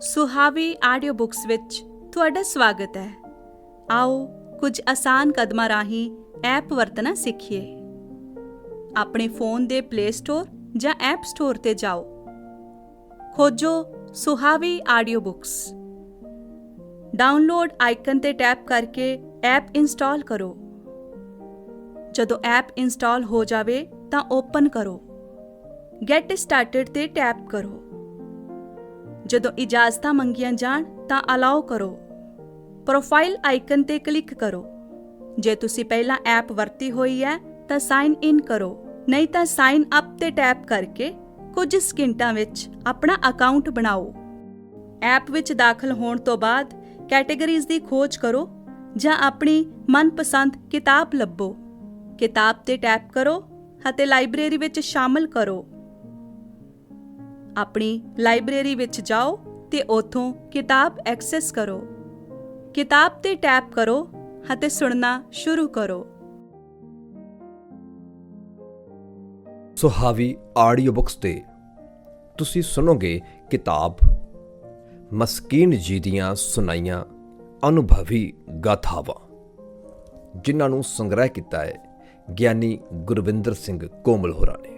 ਸੁਹਾਵੀ audio books ਵਿੱਚ ਤੁਹਾਡਾ ਸਵਾਗਤ ਹੈ। ਆਓ ਕੁਝ ਆਸਾਨ ਕਦਮਾਂ ਰਾਹੀਂ ਐਪ ਵਰਤਣਾ ਸਿੱਖੀਏ। ਆਪਣੇ ਫੋਨ ਦੇ ਪਲੇ ਸਟੋਰ ਜਾਂ ਐਪ ਸਟੋਰ ਤੇ ਜਾਓ। ਖੋਜੋ Suhavi audio books download icon ਤੇ ਟੈਪ ਕਰਕੇ ਐਪ ਇੰਸਟਾਲ ਕਰੋ। ਜਦੋਂ ਐਪ ਇੰਸਟਾਲ ਹੋ ਜਾਵੇ ਤਾਂ ਓਪਨ ਕਰੋ। ਗੈਟ ਸਟਾਰਟਡ ਤੇ ਟੈਪ ਕਰੋ। ਜਦੋਂ ਇਜਾਜ਼ਤਾਂ ਮੰਗੀਆਂ ਜਾਣ ਤਾਂ ਅਲਾਓ ਕਰੋ। ਪ੍ਰੋਫਾਈਲ ਆਈਕਨ ਤੇ ਕਲਿੱਕ ਕਰੋ। ਜੇ ਤੁਸੀਂ ਪਹਿਲਾਂ ਐਪ ਵਰਤੀ ਹੋਈ ਹੈ, ਤਾਂ ਸਾਈਨ ਇਨ ਕਰੋ। ਨਹੀਂ ਤਾਂ ਸਾਈਨ ਅਪ ਤੇ ਟੈਪ ਕਰਕੇ ਕੁਝ ਸਕਿੰਟਾਂ ਵਿੱਚ ਆਪਣਾ ਅਕਾਊਂਟ ਬਣਾਓ। ਐਪ ਵਿੱਚ ਦਾਖਲ ਹੋਣ ਤੋਂ ਬਾਅਦ ਕੈਟੇਗਰੀਜ਼ ਦੀ ਖੋਜ ਕਰੋ ਜਾਂ ਆਪਣੀ ਮਨਪਸੰਦ ਕਿਤਾਬ ਲੱਭੋ। ਕਿਤਾਬ ਤੇ ਟੈਪ ਕਰੋ ਅਤੇ ਲਾਇਬ੍ਰੇਰੀ ਵਿੱਚ ਸ਼ਾਮਲ ਕਰੋ। ਆਪਣੀ ਲਾਇਬ੍ਰੇਰੀ ਵਿੱਚ ਜਾਓ ਤੇ ਉਥੋਂ ਕਿਤਾਬ ਐਕਸੈਸ ਕਰੋ। ਕਿਤਾਬ ਤੇ ਟੈਪ ਕਰੋ ਅਤੇ ਸੁਣਨਾ ਸ਼ੁਰੂ ਕਰੋ। ਸੁਹਾਵੀ ਆਡੀਓ ਬੁੱਕਸ ਤੇ ਤੁਸੀਂ ਸੁਣੋਗੇ ਕਿਤਾਬ, ਮਸਕੀਨ ਜੀ ਦੀਆਂ ਸੁਣਾਈਆਂ ਅਨੁਭਵੀ ਗਾਥਾਵਾਂ, ਜਿਨ੍ਹਾਂ ਨੂੰ ਸੰਗ੍ਰਹਿ ਕੀਤਾ ਹੈ ਗਿਆਨੀ ਗੁਰਵਿੰਦਰ ਸਿੰਘ ਕੋਮਲ ਹੋਰਾਂ ਨੇ।